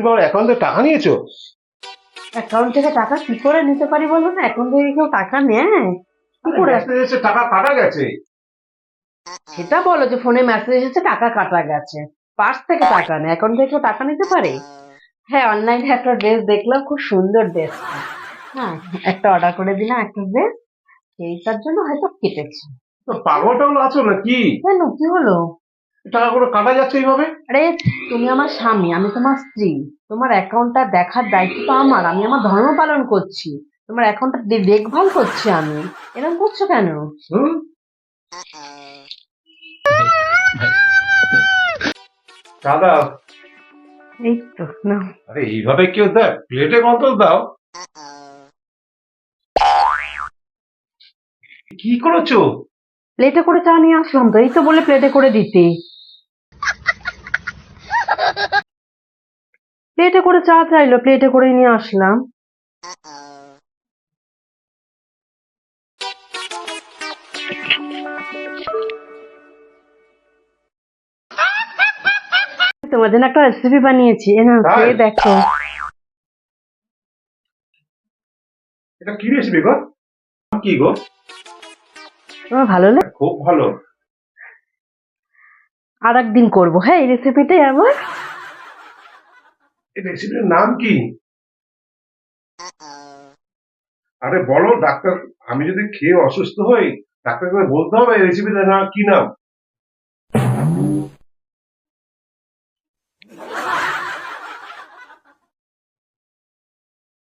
তুমি আমার অ্যাকাউন্টে টাকা নিয়েছো? অ্যাকাউন্ট থেকে টাকা কি করে নিতে পারি বলো না? অ্যাকাউন্ট থেকে কেউ টাকা নেয়। কি করে? মেসেজ এসে টাকা কাটা গেছে। সেটা বলো যে ফোনে মেসেজ এসেছে টাকা কাটা গেছে। পার্স থেকে টাকা নেয় অ্যাকাউন্ট থেকে কেউ টাকা নিতে পারে? হ্যাঁ অনলাইনে একটা ড্রেস দেখলাম খুব সুন্দর ড্রেস হ্যাঁ একটা অর্ডার করে দিলাম একটা ড্রেস সেইটার জন্য হয়তো কেটেছে। তো পাগল টাগল আছো না কি কেন? কি হলো? টাকাগুলো কাটা যাচ্ছে এইভাবে? আরে তুমি আমার স্বামী আমি তোমার স্ত্রী। তোমার অ্যাকাউন্টটা দেখার দায়িত্ব তো আমার আমি আমার ধর্ম পালন করছি। তোমার অ্যাকাউন্টটা দেখভাল করছি আমি। এরকম করছ কেন? হুম? দাদা। এই তো না। আরে এইভাবে কেউ দেয়? প্লেটে কত দাও। কি করেছ? প্লেটে করে চা নিয়ে আসলাম তো এই তো বলে প্লেটে করে দিতে। প্লেটে করে চা চাইলো প্লেটে করে নিয়ে আসলাম। তোমার জন্য একটা রেসিপি বানিয়েছি। এ তাই? খেয়ে দেখো। এটা কি রেসিপি গো? কি গো? তোমার ভালো খুব ভালো। আর একদিন করব। হ্যাঁ এই রেসিপিটাই আবার এই রেসিপির নাম কি? আরে বলো ডাক্তার আমি যদি খেয়ে অসুস্থ হই ডাক্তারকে বলতে হবে রেসিপিটার নাম কি নাম?